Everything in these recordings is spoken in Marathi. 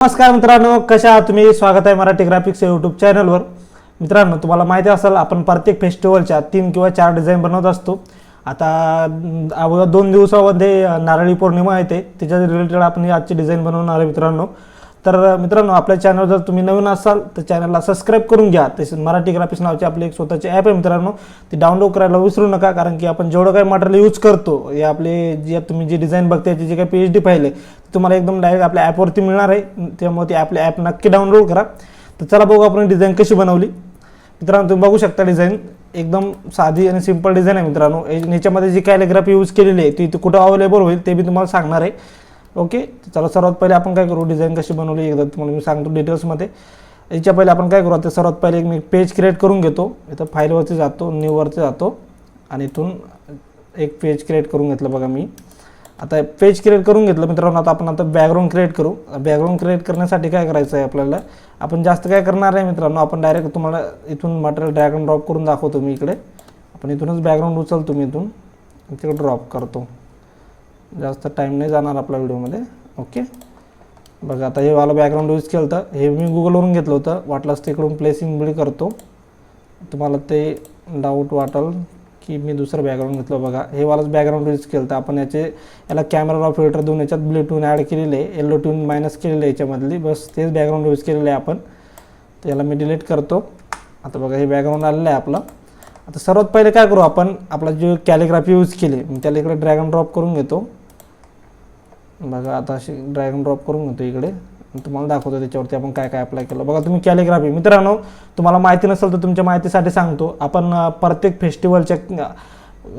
नमस्कार मित्रांनो कशा तुम्ही? स्वागत आहे मराठी ग्राफिक्स यूट्यूब चॅनलवर मित्रांनो तुम्हाला माहिती असेल आपण प्रत्येक फेस्टिवलच्या तीन किंवा चार डिझाईन बनवत असतो. आता अगोदर दोन दिवसामध्ये नारळी पौर्णिमा येते. त्याच्या रिलेटेड आपण आजची डिझाईन बनवणार आहे मित्रांनो. तर मित्रांनो आपल्या चॅनल जर तुम्ही नवीन असाल तर चॅनलला सबस्क्राईब करून घ्या. तसेच मराठी ग्राफिक्स नावाची आपली एक स्वतःची ॲप आहे मित्रांनो ती डाउनलोड करायला विसरू नका कारण की आपण जेवढं काही मटेरियल यूज करतो हे आपले जे तुम्ही जी डिझाईन बघताय जे काही पी एच डी पाहिले ते तुम्हाला एकदम डायरेक्ट आपल्या ॲपवरती मिळणार आहे. त्यामुळे ती आपली ॲप नक्की डाउनलोड करा. तर चला बघू आपण डिझाईन कशी बनवली. मित्रांनो तुम्ही बघू शकता डिझाईन एकदम साधी आणि सिंपल डिझाईन आहे मित्रांनो. याच्यामध्ये जी कॅलिग्राफी यूज केलेली आहे ती ती कुठं अवेलेबल होईल ते मी तुम्हाला सांगणार आहे. ओके चला सर्वात पहिले आपण काय करू? डिझाईन कशी बनवली? एकदा तुम्हाला मी सांगतो डिटेल्समध्ये याच्या पहिले आपण काय करू? आता सर्वात पहिले एक मी पेज क्रिएट करून घेतो. इथं फाईलवरती जातो न्यूवरती जातो. आणि इथून एक पेज क्रिएट करून घेतलं बघा मी. आता पेज क्रिएट करून घेतलं मित्रांनो आता आपण आता बॅकग्राऊंड क्रिएट करू. बॅकग्राऊंड क्रिएट करण्यासाठी काय करायचं आहे आपल्याला? आपण जास्त काय करणार आहे मित्रांनो. आपण डायरेक्ट तुम्हाला इथून मटेरियल ड्रॅग ड्रॉप करून दाखवतो मी इकडे. आपण इथूनच बॅकग्राऊंड उचलतो मी इथून. तिकडे ड्रॉप करतो. जास्त टाईम नाही जाणार आपल्या व्हिडिओमध्ये ओके बघा आता हे वाला बॅकग्राऊंड यूज केलं होतं हे मी गुगलवरून घेतलं होतं. वाटलंच तिकडून प्लेसिंग बिल्ड करतो. तुम्हाला ते डाऊट वाटेल की मी दुसरं बॅकग्राऊंड घेतलं बघा. हे वालाच बॅकग्राऊंड यूज केलं तर आपण याचे याला कॅमेरा फिल्टर देऊन याच्यात ब्लू ट्यून ॲड केलेले आहे येलो ट्यून मायनस केलेलं आहे याच्यामधली. बस तेच बॅकग्राऊंड यूज केलेलं आहे आपण. तर याला मी डिलीट करतो. आता बघा हे बॅकग्राऊंड आलेलं आहे आपलं. आता सर्वात पहिले काय करू आपण? आपला जो कॅलिग्राफी यूज केली मी त्याला इकडे ड्रॅगन ड्रॉप करून घेतो. बघा आता अशी ड्रॅगन ड्रॉप करून घेतो इकडे. तुम्हाला दाखवतो त्याच्यावरती आपण काय काय अप्लाय केलं. बघा तुम्ही कॅलिग्राफी मित्रांनो तुम्हाला माहिती नसेल तर तुमच्या माहितीसाठी सांगतो. आपण प्रत्येक फेस्टिवलच्या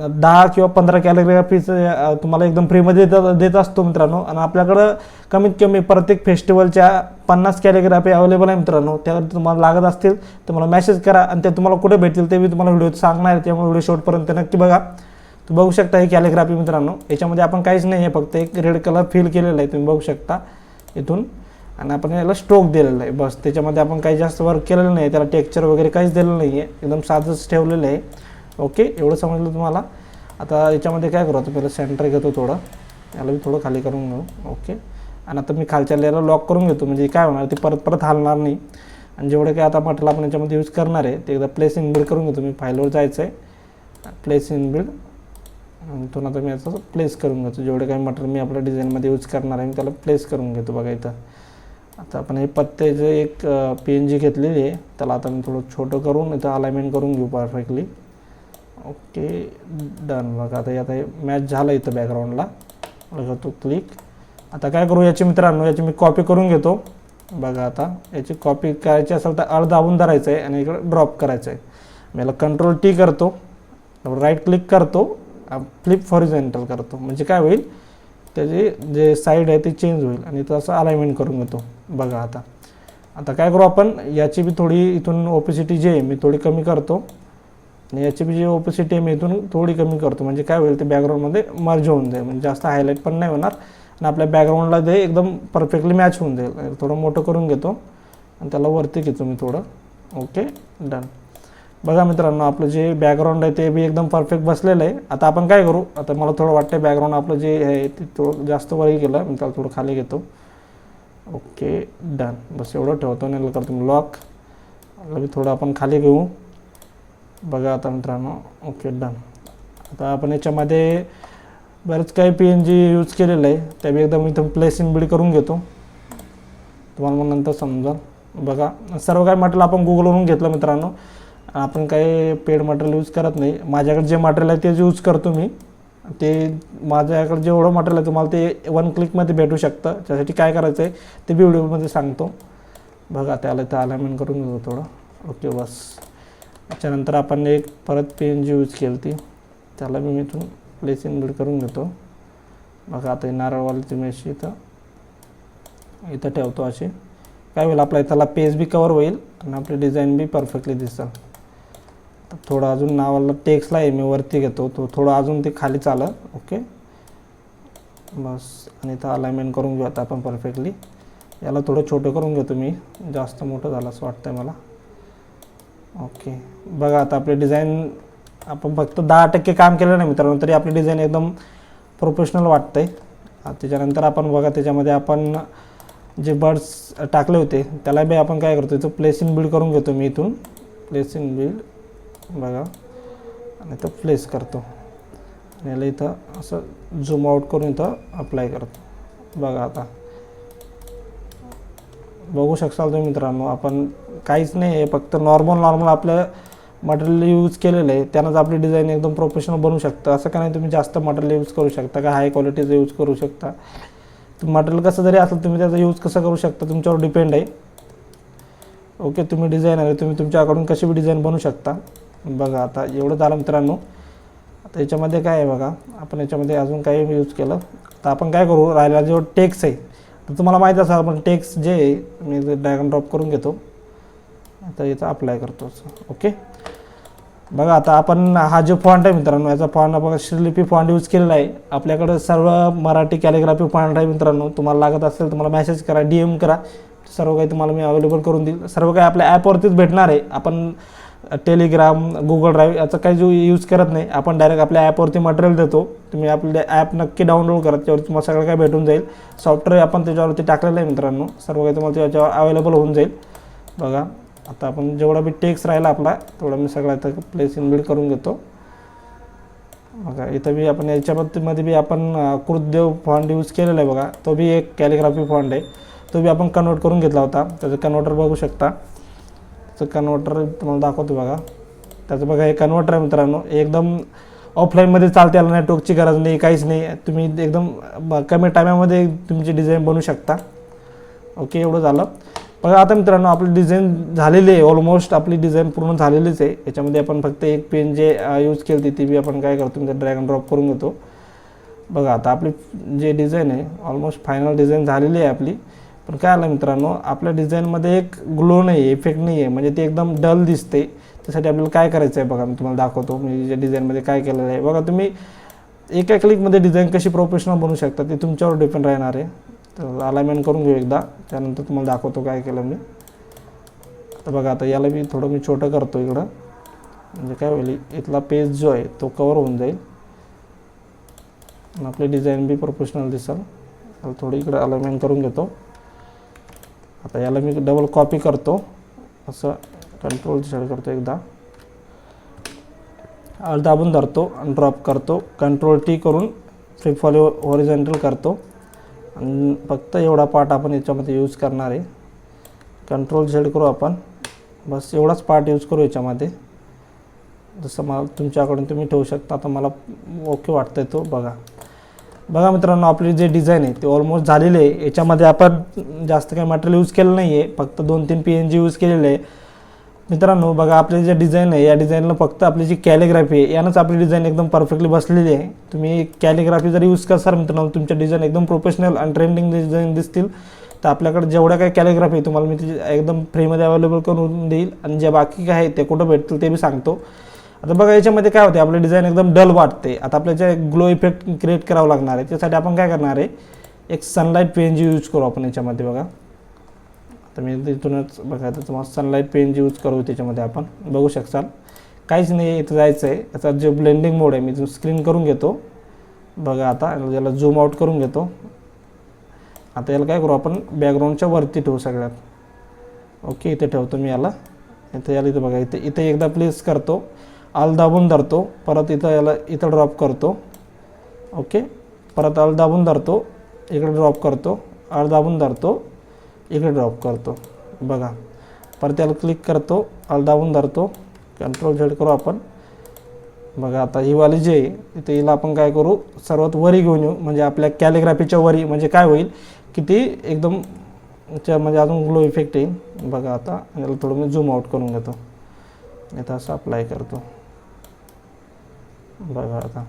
दहा किंवा पंधरा कॅलिग्राफीचं तुम्हाला एकदम फ्रीमध्ये देत देत असतो मित्रांनो. आणि आपल्याकडं कमीत कमी प्रत्येक फेस्टिवलच्या पन्नास कॅलिग्राफी अवेलेबल आहे मित्रांनो. त्यावर तुम्हाला लागत असतील तर मला मेसेज करा आणि ते तुम्हाला कुठे भेटतील ते मी तुम्हाला व्हिडिओ सांगणार त्यामुळे व्हिडिओ शेवटपर्यंत नक्की बघा. तर बघू शकता ही कॅलिग्राफी मित्रांनो. याच्यामध्ये आपण काहीच नाही आहे फक्त एक रेड कलर फिल केलेला आहे तुम्ही बघू शकता इथून. आणि आपण याला स्ट्रोक दिलेला आहे बस. त्याच्यामध्ये आपण काही जास्त वर्क केलेलं नाही त्याला टेक्चर वगैरे काहीच दिलेलं नाही आहे. एकदम साधंच ठेवलेलं आहे. ओके एवढं समजलं तुम्हाला? आता याच्यामध्ये काय करू? आता पहिलं सेंटर घेतो थोडं. याला मी थोडं खाली करून घेऊ. ओके आणि आता मी खालच्या लेअरला लॉक करून घेतो. म्हणजे काय होणार? ते परत परत हलणार नाही. आणि जेवढे काय आता मटेरियल आपण याच्यामध्ये यूज करणार आहे ते एकदा प्लेस इन बिल्ड करून घेतो. मी फाईलवर जायचं आहे प्लेस इन बिल्ड आणि इथून आता मी याचा प्लेस करून घेतो. जेवढे काही मटेरियल मी आपल्या डिझाईनमध्ये यूज करणार आहे मी त्याला प्लेस करून घेतो बघा इथं. आता आपण हे पत्त्याचं एक पी एन जी घेतलेली आहे त्याला आता मी थोडं छोटं करून इथं अलाइनमेंट करून घेऊ परफेक्टली ओके डन बघा आता हे आता हे मॅच झालं इथं बॅकग्राऊंडला तो क्लिक आता काय करू याची मित्रांनो याची मी कॉपी करून घेतो. बघा आता याची कॉपी करायची असेल तर अर्ध दाबून धरायचं आहे आणि इकडं ड्रॉप करायचं आहे मी याला कंट्रोल टी करतो. राईट क्लिक करतो. फ्लिप हॉरिझेंटल करतो. म्हणजे काय होईल? त्याची जे साईड आहे ते चेंज होईल आणि तो अलाइनमेंट करून घेतो. बघा आता. आता काय करू आपण? याची बी थोडी इथून ओपिसिटी जी आहे मी थोडी कमी करतो. आणि याची बी जी ओपेसिटी आहे मी इथून थोडी कमी करतो. म्हणजे काय होईल? ते बॅकग्राऊंडमध्ये मर्ज होऊन जाईल. म्हणजे जास्त हायलाईट पण नाही होणार. आणि आपल्या बॅकग्राऊंडला ते एकदम परफेक्टली मॅच होऊन जाईल. थोडं मोठं करून घेतो. आणि त्याला वरती घेतो मी थोडं. ओके डन बघा मित्रांनो आपलं जे बॅकग्राऊंड आहे ते बी एकदम परफेक्ट बसलेलं आहे. आता आपण काय करू? आता मला थोडं वाटतं बॅकग्राऊंड आपलं जे आहे ते थोडं जास्त वरही केलं. मी त्याला थोडं खाली घेतो. Okay done. बस एवढं ठेवतो आणि करतो मी लॉक मी थोडं आपण खाली घेऊ. बघा आता मित्रांनो ओके डन. आता आपण याच्यामध्ये बरेच काही पी एन जी यूज केलेलं आहे. त्या बी एकदम इथं प्लेस इन बिल्ड करून घेतो. तुम्हाला मग नंतर समजा बघा सर्व काही म्हटलं आपण गुगलवरून घेतलं मित्रांनो. आपण काही पेड मटेरियल यूज करत नाही. माझ्याकडे जे मटेरियल आहे तेच यूज करतो मी. ते माझ्याकडे जेवढं मटेरियल आहे तुम्हाला ते वन क्लिकमध्ये भेटू शकतं. त्यासाठी काय करायचं आहे ते बी व्हिडिओमध्ये सांगतो. बघा त्याला इथं अलाइनमेंट करून घेतो थोडं. ओके बस. त्याच्यानंतर आपण एक परत पेन जी यूज केली ती त्याला मी इथून प्लेस इन बिल्ड करून घेतो बघा आता नारळवाली तुम्ही अशी इथं इथं ठेवतो अशी. काय होईल आपल्या त्याला पेज बी कवर होईल आणि आपली डिझाईन बी परफेक्टली दिसेल. थोडं अजून नावाला टेक्स्टला आहे मी वरती घेतो. तो थोडं अजून ते खाली चालं ओके बस आणि इथं अलाइनमेंट करून घेऊ आता आपण परफेक्टली याला थोडं छोटं करून घेतो मी जास्त मोठं झालं असं वाटतंय मला. ओके बघा आता आपली डिझाईन आपण फक्त दहा टक्के काम केलं नाही मित्रांनो तरी आपली डिझाईन एकदम प्रोफेशनल वाटतंय. त्याच्यानंतर आपण बघा त्याच्यामध्ये आपण जे बर्ड्स टाकले होते त्याला बी आपण काय करतो इथं प्लेस इन बिल्ड करून घेतो मी इथून. प्लेस इन बिल्ड बघा. आणि इथं प्लेस करतो. आणि याला इथं असं झूम आउट करून इथं अप्लाय करतो. बघा आता. बघू शकाल तुम्ही मित्रांनो आपण काहीच नाही आहे फक्त नॉर्मल नॉर्मल आपलं मटेरियल यूज केलेलं आहे. त्यानंच आपली डिझाईन एकदम प्रोफेशनल बनवू शकतं. असं का नाही तुम्ही जास्त मटेरियल यूज करू शकता का हाय क्वालिटीचं यूज करू शकता? मटेरियल कसं जरी असेल तुम्ही त्याचा यूज कसं करू शकता तुमच्यावर डिपेंड आहे. ओके तुम्ही डिझायनर आहे तुम्ही तुमच्याकडून कशी बी डिझाईन बनवू शकता. बघा आता एवढं झालं मित्रांनो. आता याच्यामध्ये काय आहे बघा आपण याच्यामध्ये अजून काही यूज केलं. तर आपण काय करू राहिला जो टेक्स आहे तर तुम्हाला माहीत असेल आपण टेक्स जे आहे मी ड्रॅगन ड्रॉप करून घेतो. आता याचा अप्लाय करतो ओके बघा आता आपण हा जो फॉन्ट आहे मित्रांनो याचा फॉन्ट आपण श्रीलिपी फॉन्ट यूज केलेला आहे. आपल्याकडं सर्व मराठी कॅलिग्राफी फॉन्ट आहे मित्रांनो. तुम्हाला लागत असेल तुम्हाला मेसेज करा डी एम करा. सर्व काही तुम्हाला मी अवेलेबल करून देईल. सर्व काही आपल्या ॲपवरतीच भेटणार आहे. आपण टेलिग्राम गुगल ड्राईव्ह याचा काही जो यूज करत नाही. आपण डायरेक्ट आपल्या ॲपवरती मटेरियल देतो. तुम्ही आपले ॲप नक्की डाउनलोड करा. त्याच्यावर तुम्हाला सगळं काही भेटून जाईल. सॉफ्टवेअर आपण त्याच्यावरती टाकलेलं आहे मित्रांनो. सर्व काही तुम्हाला त्याच्यावर अवेलेबल होऊन जाईल. बघा आता आपण जेवढा बी टेक्स राहिला आपला तेवढा मी सगळा इथं प्लेस इन करून घेतो. बघा इथं बी आपण याच्यामध्ये बी आपण कृतदेव फॉन्ट यूज केलेला आहे बघा. तो बी एक कॅलिग्राफी फॉन्ट आहे. तो बी आपण कन्वर्ट करून घेतला होता. त्याचं कन्वर्टर बघू शकता. त्याचं कन्व्हर्टर तुम्हाला दाखवतो बघा. त्याचं बघा हे कन्व्हर्टर आहे मित्रांनो. एकदम ऑफलाईनमध्ये चालते याला नेटवर्कची गरज नाही काहीच नाही. तुम्ही एकदम ब- कमी टायमामध्ये तुमची डिझाईन बनवू शकता. ओके एवढं झालं. बघा आता मित्रांनो आपली डिझाईन झालेली आहे. ऑलमोस्ट आपली डिझाईन पूर्ण झालेलीच आहे. याच्यामध्ये आपण फक्त एक पेन जे यूज केली ती बी आपण काय करतो म्हणजे ड्रॅगन ड्रॉप करून घेतो. बघा आता आपली जे डिझाईन आहे ऑलमोस्ट फायनल डिझाईन झालेली आहे आपली. पण काय आलं मित्रांनो आपल्या डिझाईनमध्ये एक ग्लो नाही आहे इफेक्ट नाही आहे म्हणजे ते एकदम डल दिसते. त्यासाठी आपल्याला काय करायचं आहे बघा मी तुम्हाला दाखवतो मी जे डिझाईनमध्ये काय केलेलं आहे. बघा तुम्ही एका क्लिकमध्ये डिझाईन कशी प्रोफेशनल बनवू शकता ते तुमच्यावर डिपेंड राहणार आहे. तर अलाइनमेंट करून घेऊ एकदा. त्यानंतर तुम्हाला दाखवतो काय केलं मी. तर बघा आता याला मी थोडं मी छोटं करतो इकडं. म्हणजे काय होईल इथला पेज जो आहे तो कवर होऊन जाईल. आणि आपली डिझाईन बी प्रोफेशनल दिसेल. थोडी इकडं अलाइनमेंट करून घेतो. आता याला मी डबल कॉपी करतो. असं कंट्रोल शेड करतो एकदा. आल दाबून धरतो आणि ड्रॉप करतो. कंट्रोल टी करून फ्री फॉल ओरिजेंटल करतो. आणि फक्त एवढा पार्ट आपण याच्यामध्ये यूज करणार आहे. कंट्रोल झेड करू आपण. बस एवढाच पार्ट यूज करू याच्यामध्ये. जसं मला तुमच्याकडून तुम्ही ठेवू शकता. आता मला ओके वाटतं तो. बघा. बघा मित्रांनो आपली जे डिझाईन आहे ते ऑलमोस्ट झालेले आहे. याच्यामध्ये आपण जास्त काही मटेरियल यूज केलं नाही आहे फक्त दोन तीन पी एन जी यूज केलेले आहे. मित्रांनो बघा आपले जे डिझाईन आहे या डिझाईनला फक्त आपली जी कॅलिग्राफी आहे यानंच आपली डिझाईन एकदम परफेक्टली बसलेली आहे. तुम्ही कॅलिग्राफी जर यूज करसाल मित्रांनो तुमच्या डिझाईन एकदम प्रोफेशनल आणि ट्रेंडिंग डिझाईन दिसतील. तर आपल्याकडे जेवढ्या काही कॅलिग्राफी आहे तुम्हाला मी ती एकदम फ्रीमध्ये अवेलेबल करून देईल. आणि जे बाकी काय आहे ते कुठं भेटतील ते बी सांगतो. आता बघा याच्यामध्ये काय होते आपलं डिझाईन एकदम डल वाटते आता आपल्याच्या ग्लो इफेक्ट क्रिएट करावं लागणार आहे त्यासाठी आपण काय करणार आहे एक सनलाईट पेन जी यूज करू आपण याच्यामध्ये बघा. आता मी तिथूनच बघा तर तुम्हाला सनलाईट पेन यूज करू त्याच्यामध्ये आपण बघू शकसाल काहीच नाही इथं जायचं आहे याचा जे ब्लेंडिंग मोड आहे मी स्क्रीन करून घेतो बघा आता याला झूम आउट करून घेतो. आता याला काय करू आपण बॅकग्राऊंडच्या वरती ठेवू सगळ्यात. ओके इथे ठेवतो मी याला. इथं याला इथं बघा इथे इथे एकदा प्लेस करतो. आल दाबून धरतो परत इथं याला इथं ड्रॉप करतो. ओके परत आल दाबून धरतो इकडे ड्रॉप करतो आल दाबून धरतो इकडे ड्रॉप करतो. बघा. परत याला क्लिक करतो आल दाबून धरतो. कंट्रोल झेड करू आपण. बघा आता ही वाली जी आहे इथे हिला आपण काय करू? सर्वात वरी घेऊन येऊ. म्हणजे आपल्या कॅलिग्राफीच्या वरी म्हणजे काय होईल? की ती एकदम च्या म्हणजे अजून ग्लो इफेक्ट येईल. बघा आता याला थोडं मी झूम आउट करून घेतो. इथं असं अप्लाय करतो. बघा आता.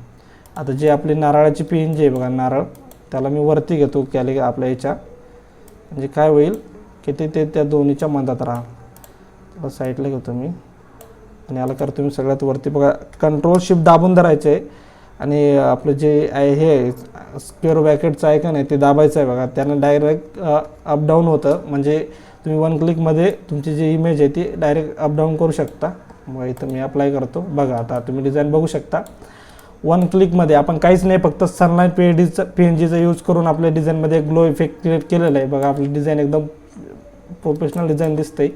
आता जे आपली नारळाची पिन जी आहे बघा नारळ त्याला मी वरती घेतो कॅली आपल्या याच्या. म्हणजे काय होईल की ते ते त्या दोन्हीच्या मधात राहा. त्याला साईडला घेतो मी. आणि याला करतो मी सगळ्यात वरती. बघा कंट्रोल शिफ्ट दाबून धरायचं आहे. आणि आपलं जे आहे हे स्क्वेअर बॅकेटचं आहे का नाही ते दाबायचं आहे बघा. त्यानं डायरेक्ट अपडाऊन होतं. म्हणजे तुम्ही वन क्लिकमध्ये तुमची जी इमेज आहे ती डायरेक्ट अपडाऊन करू शकता. मग इथं मी अप्लाय करतो. बघा आता तुम्ही डिझाईन बघू शकता. वन क्लिकमध्ये आपण काहीच नाही फक्त सनलाईन पी डीचं पी एन जीचा यूज करून आपल्या डिझाईनमध्ये ग्लो इफेक्ट क्रिएट केलेलं आहे. बघा आपली डिझाईन एकदम प्रोफेशनल डिझाईन दिसते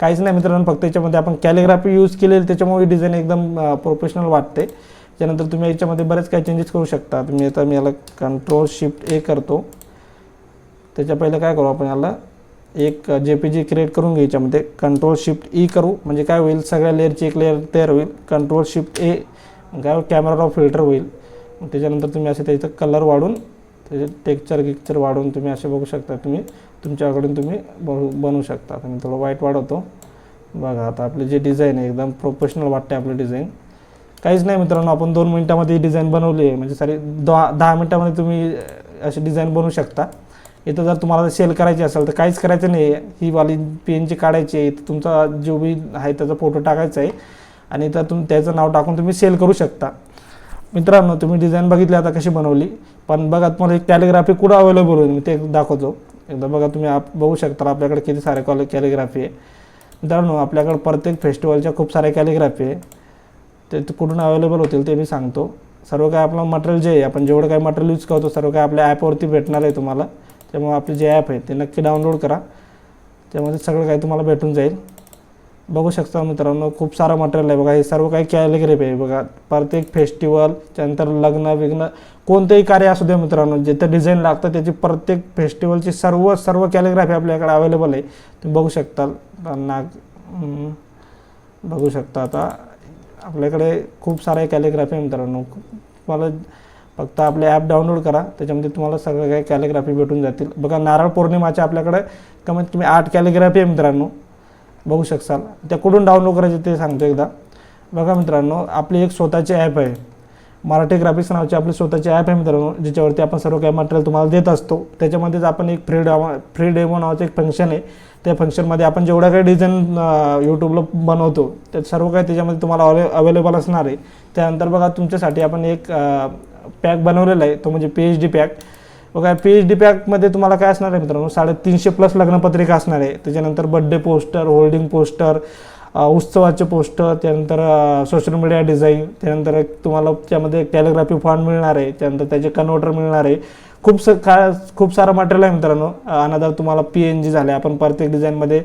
काहीच नाही मित्रांनो फक्त याच्यामध्ये आपण कॅलिग्राफी यूज केलेली त्याच्यामुळे डिझाईन एकदम प्रोफेशनल वाटते त्यानंतर तुम्ही याच्यामध्ये बरेच काही चेंजेस करू शकता. तुम्ही आता मी याला कंट्रोल शिफ्ट ए करतो. त्याच्या पहिले काय करू आपण याला एक जे पी जी क्रिएट करून घ्यायच्यामध्ये कंट्रोल शिफ्ट ई e करू. म्हणजे काय होईल? सगळ्या लेअरची एक लेअर तयार होईल. कंट्रोल शिफ्ट ए काय कॅमेरा फिल्टर होईल. मग त्याच्यानंतर तुम्ही असे त्याचं कलर वाढून त्याचे टेक्चर गिक्चर वाढून तुम्ही असे बघू शकता. तुम्ही तुमच्याकडून तुम्ही बनवू बनवू शकता. मी थोडं वाईट वाढवतो. बघा आता आपले जे डिझाईन आहे एकदम प्रोफेशनल वाटते आपली डिझाईन काहीच नाही मित्रांनो आपण दोन मिनटामध्ये ही डिझाईन बनवली आहे. म्हणजे सारी दहा दहा मिनटामध्ये तुम्ही अशी डिझाईन बनवू शकता. इथं जर तुम्हाला सेल करायची असेल तर काहीच करायचं नाही आहे ही वाली पेनची काढायची आहे इथं तुमचा जो बी आहे त्याचा फोटो टाकायचा आहे. आणि इथं तुम त्याचं नाव टाकून तुम्ही सेल करू शकता. मित्रांनो तुम्ही डिझाईन बघितली आता कशी बनवली? पण बघा तुम्हाला एक कॅलिग्राफी कुठं अवेलेबल होईल? मी ते दाखवतो. एकदा बघा तुम्ही आप बघू शकता आपल्याकडे किती सारे कॉल कॅलिग्राफी आहे. मित्रांनो आपल्याकडे प्रत्येक फेस्टिवलच्या खूप साऱ्या कॅलिग्राफी आहे. ते ते कुठून अवेलेबल होतील ते मी सांगतो. सर्व काय आपलं मटेरियल जे आहे आपण जेवढं काय मटेरियल यूज करतो सर्व काय आपल्या ॲपवरती भेटणार आहे तुम्हाला. त्यामुळे आपले जे ॲप आहे ते नक्की डाउनलोड करा. त्यामध्ये सगळं काही तुम्हाला भेटून जाईल. बघू शकता मित्रांनो खूप सारं मटेरियल आहे बघा. हे सर्व काही कॅलिग्राफी आहे बघा. प्रत्येक फेस्टिवल त्यानंतर लग्न विग्न कोणतेही कार्य असू दे मित्रांनो जिथं डिझाईन लागतं त्याची प्रत्येक फेस्टिवलची सर्व सर्व कॅलिग्राफी आपल्याकडे अवेलेबल आहे. तुम्ही बघू शकता. नाग बघू शकता आता. आपल्याकडे खूप सारे कॅलिग्राफी आहे मित्रांनो. तुम्हाला फक्त आपले ॲप डाउनलोड करा. त्याच्यामध्ये तुम्हाला सगळं काही कॅलिग्राफी भेटून जातील. बघा नारळ पौर्णिमाच्या आपल्याकडे कमीत कमी आठ कॅलिग्राफी आहे मित्रांनो. बघू शकाल त्या कुठून डाउनलोड करायचे ते सांगतो एकदा. बघा मित्रांनो आपली एक स्वतःची ॲप आहे. मराठी ग्राफिक्स नावाची आपली स्वतःची ॲप आहे मित्रांनो ज्याच्यावरती आपण सर्व काही मटेरियल तुम्हाला देत असतो. त्याच्यामध्येच आपण एक फ्री डेमो फ्री डेमो नावाचं एक फंक्शन आहे. त्या फंक्शनमध्ये आपण जेवढ्या काही डिझाईन यूट्यूबला बनवतो ते सर्व काही त्याच्यामध्ये तुम्हाला अवे अवेलेबल असणार आहे. त्यानंतर बघा तुमच्यासाठी आपण एक पॅक बनवलेला आहे तो म्हणजे पी एच डी पॅक. बघा पी एच डी पॅकमध्ये तुम्हाला काय असणार आहे मित्रांनो? साडेतीनशे प्लस लग्नपत्रिका असणार आहे. त्याच्यानंतर बड्डे पोस्टर होल्डिंग पोस्टर उत्सवाचे पोस्टर त्यानंतर सोशल मीडिया डिझाईन त्यानंतर एक तुम्हाला त्यामध्ये कॅलिग्राफी फॉन्ट मिळणार आहे त्यानंतर त्याचे कन्व्हर्टर मिळणार आहे. खूप स का खूप सारं मटेरियल आहे मित्रांनो. अनदर तुम्हाला पी एन जी झाले. आपण प्रत्येक डिझाईनमध्ये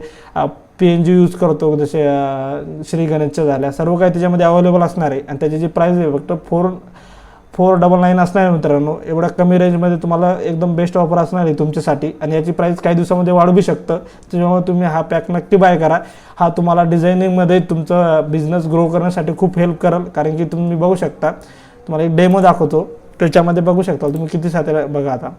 पी एन जी यूज करतो जसे श्री गणेशच्या झाल्या. सर्व काही त्याच्यामध्ये अवेलेबल असणार आहे. आणि त्याची जी प्राईस आहे फक्त फोर फोर डबल नाईन असणार आहे मित्रांनो. एवढ्या कमी रेंजमध्ये तुम्हाला एकदम बेस्ट ऑफर असणार आहे तुमच्यासाठी. आणि याची प्राईस काही दिवसामध्ये वाढू बी शकतं. त्याच्यामुळे तुम्ही हा पॅक नक्की बाय करा. हा तुम्हाला डिझायनिंगमध्ये तुमचा बिझनेस ग्रो करण्यासाठी खूप हेल्प करेल. कारण की तुम्ही बघू शकता. तुम्हाला एक डेमो दाखवतो. त्याच्यामध्ये बघू शकता. तुम्ही किती साथे बघा आता.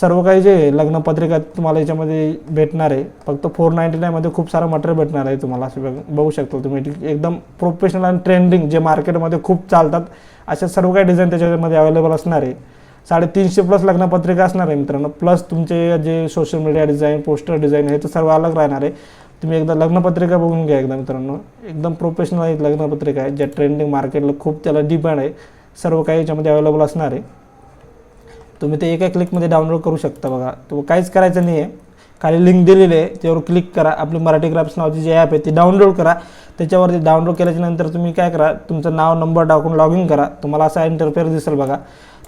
सर्व काही जे लग्नपत्रिका तुम्हाला याच्यामध्ये भेटणार आहे. फक्त फोर नाईन्टी नाईनमध्ये खूप सारं मटेरियल भेटणार आहे तुम्हाला. असं बघ- बघू शकतो तुम्ही. एकदम प्रोफेशनल आणि ट्रेंडिंग जे मार्केटमध्ये खूप चालतात. अशा सर्व काही डिझाईन त्याच्यामध्ये अवेलेबल असणार आहे. साडेतीनशे प्लस लग्नपत्रिका असणार आहे मित्रांनो. प्लस तुमचे जे social media design poster design हे तर सर्व अलग राहणार आहे. तुम्ही एकदा लग्नपत्रिका बघून घ्या एकदा मित्रांनो. एकदम प्रोफेशनल आहे लग्नपत्रिका आहे ज्या ट्रेंडिंग मार्केटला खूप त्याला डिमांड आहे. सर्व काही याच्यामध्ये अवेलेबल असणार आहे. तुम्ही ते एका क्लिकमध्ये डाउनलोड करू शकता बघा. तो काहीच करायचं नाही आहे खाली लिंक दिलेली आहे त्यावर क्लिक करा. आपली मराठी ग्राफ्स नावाची जी ॲप आहे ती डाउनलोड करा. त्याच्यावरती डाउनलोड केल्याच्यानंतर तुम्ही काय करा तुमचं नाव नंबर टाकून लॉग इन करा. तुम्हाला असा इंटरफेअर दिसेल बघा.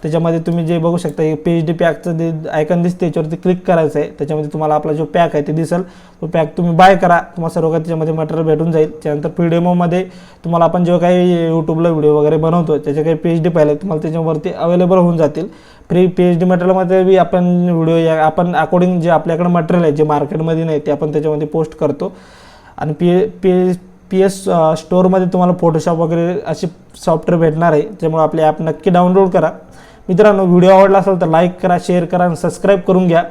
त्याच्यामध्ये तुम्ही जे बघू शकता पी एच डी पॅकचं जे आयकन दिसते त्याच्यावरती क्लिक करायचं आहे. त्याच्यामध्ये तुम्हाला आपला जो पॅक आहे ते दिसेल. तो पॅक तुम्ही बाय करा. तुम्हाला सर्व काही त्याच्यामध्ये मटेरियल भेटून जाईल. त्यानंतर पी डी एमओमध्ये तुम्हाला आपण जेव्हा काही यूट्यूबला व्हिडिओ वगैरे बनवतो त्याचे काही पी एच डी पाहिले तुम्हाला त्याच्यावरती अवेलेबल होऊन जातील. प्री पी एच डी मटेरियलमध्ये बी आपण व्हिडिओ या आपण अकॉर्डिंग जे आपल्याकडे मटेरियल आहे जे मार्केटमध्ये नाही ते आपण त्याच्यामध्ये पोस्ट करतो. आणि पी पी पी एस स्टोअरमध्ये तुम्हाला फोटोशॉप वगैरे असे सॉफ्टवेअर भेटणार आहे त्यामुळे आपले ॲप नक्की डाउनलोड करा. मित्रांनो व्हिडिओ आवडला असेल तर लाईक करा शेअर करा आणि सबस्क्राईब करून घ्या.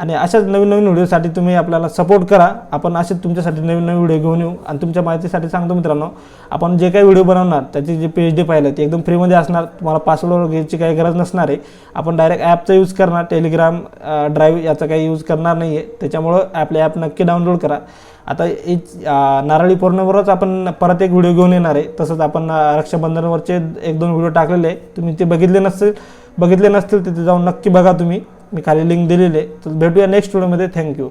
आणि अशाच नवीन नवीन व्हिडिओसाठी तुम्ही आपल्याला सपोर्ट करा. आपण असेच तुमच्यासाठी नवीन नवीन व्हिडिओ घेऊन येऊ आणि तुमच्या माहितीसाठी सांगतो मित्रांनो आपण जे काही व्हिडिओ बनवणार त्याची जे पी एच डी पाहिलं ते एकदम फ्रीमध्ये असणार. तुम्हाला पासवर्ड घ्यायची काही गरज नसणार आहे. आपण डायरेक्ट ॲपचा यूज करणार. टेलिग्राम ड्राईव्ह याचा काही यूज करणार नाही आहे त्याच्यामुळं आपले ॲप नक्की डाउनलोड करा. आता एक नारळी पौर्णिमेवरच आपण परत एक व्हिडिओ घेऊन येणार आहे. तसंच आपण रक्षाबंधनवरचे एक दोन व्हिडिओ टाकलेले आहे. तुम्ही ते बघितले नसतील बघितले नसतील तिथे जाऊन नक्की बघा तुम्ही. मी खाली लिंक दिलेली आहे. तर भेटूया नेक्स्ट व्हिडिओमध्ये थँक्यू